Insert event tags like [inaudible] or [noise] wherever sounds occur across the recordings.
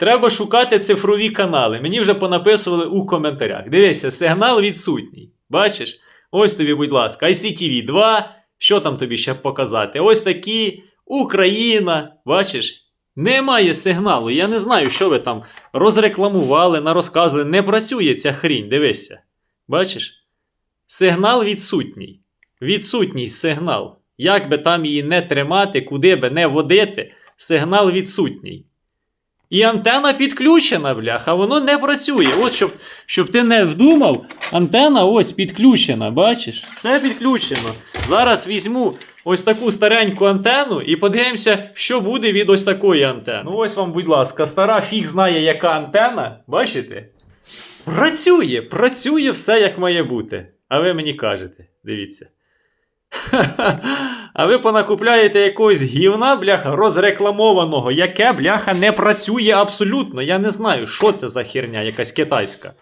Треба шукати цифрові канали. Мені вже понаписували у коментарях. Дивися, сигнал відсутній. Бачиш? Ось тобі, будь ласка, ICTV 2. Що там тобі ще показати? Ось такі. Україна. Бачиш? Немає сигналу. Я не знаю, що ви там розрекламували, нарозказували. Не працює ця хрінь. Дивися. Бачиш? Сигнал відсутній. Відсутній сигнал. Як би там її не тримати, куди би не водити, сигнал відсутній. І антена підключена, бляха, воно не працює. От щоб, щоб ти не вдумав, антена ось підключена, бачиш? Все підключено. Зараз візьму ось таку стареньку антенну і подивимося, що буде від ось такої антени. Ну ось вам, будь ласка, стара фіг знає, яка антена. Бачите? Працює, працює все як має бути. А ви мені кажете, дивіться. [laughs] А ви понакупляєте якогось гівна, бляха, розрекламованого, яке, бляха, не працює абсолютно. Я не знаю, що це за херня, якась китайська.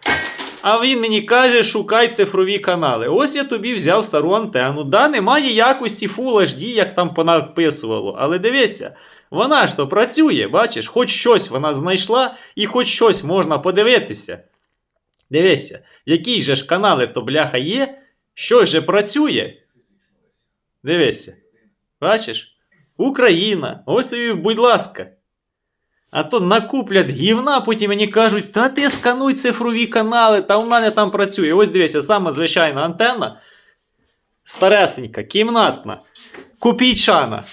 А він мені каже, шукай цифрові канали. Ось я тобі взяв стару антенну. Да, немає якості Full HD, як там понаписувало. Але дивися, вона ж то працює, бачиш, хоч щось вона знайшла і хоч щось можна подивитися. Дивися, які же ж канали то бляха є, що же працює. Дивися. Бачиш? Україна. Ось тобі, будь ласка. А то накуплять гівна, потім мені кажуть, та ти скануй цифрові канали, та в мене там працює. Ось дивися, саме звичайна антенна. Старесенька, кімнатна, копійчана.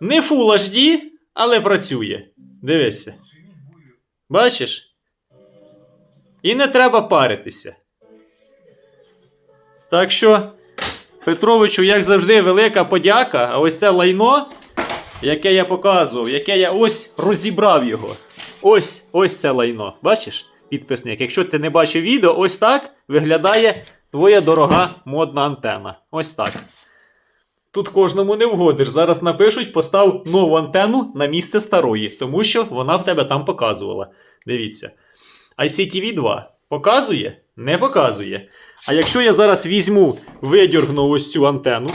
Не Full HD, але працює. Дивися. Бачиш? І не треба паритися. Так що. Петровичу, як завжди, велика подяка. А ось це лайно, яке я показував, яке я ось розібрав його. Ось ось це лайно. Бачиш, підписник? Якщо ти не бачив відео, ось так виглядає твоя дорога модна антена. Ось так. Тут кожному не вгодиш. Зараз напишуть, постав нову антенну на місце старої, тому що вона в тебе там показувала. Дивіться. ICTV 2 показує? Не показує. А якщо я зараз візьму, видіргну ось цю антенну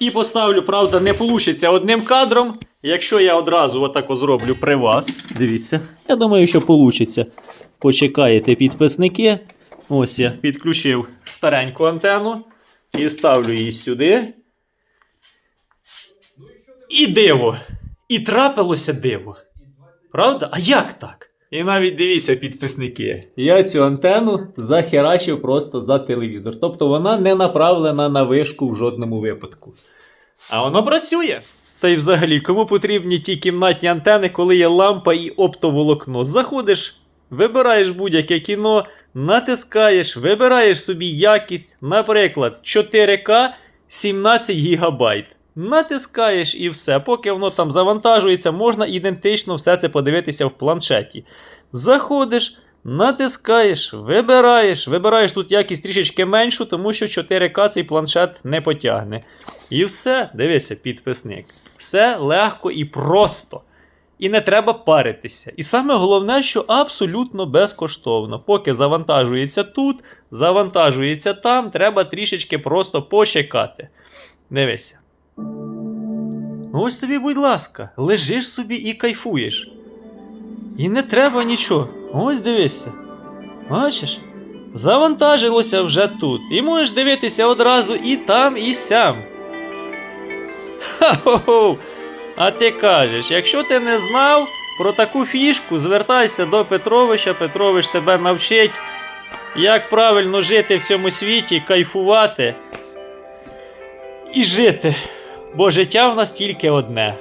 і поставлю, правда, не вийде одним кадром. Якщо я одразу отако зроблю при вас, дивіться, я думаю, що вийде. Почекаєте підписники. Ось я підключив стареньку антенну і ставлю її сюди. І диво! І трапилося диво. Правда? А як так? І навіть дивіться, підписники, я цю антенну захерачив просто за телевізор. Тобто вона не направлена на вишку в жодному випадку. А воно працює. Та й взагалі, кому потрібні ті кімнатні антени, коли є лампа і оптоволокно? Заходиш, вибираєш будь-яке кіно, натискаєш, вибираєш собі якість, наприклад, 4К 17 ГБ. Натискаєш і все. Поки воно там завантажується, можна ідентично все це подивитися в планшеті. Заходиш, натискаєш, вибираєш. Вибираєш тут якість трішечки меншу, тому що 4К цей планшет не потягне. І все, дивися, підписник. Все легко і просто. І не треба паритися. І саме головне, що абсолютно безкоштовно. Поки завантажується тут, завантажується там, треба трішечки просто почекати. Дивися. Ось тобі, будь ласка, лежиш собі і кайфуєш. І не треба нічого. Ось дивися. Бачиш? Завантажилося вже тут. І можеш дивитися одразу і там, і сям. Ха-хо-хо! А ти кажеш, якщо ти не знав про таку фішку, звертайся до Петровича, Петрович тебе навчить, як правильно жити в цьому світі, кайфувати і жити. Бо життя в нас тільки одне.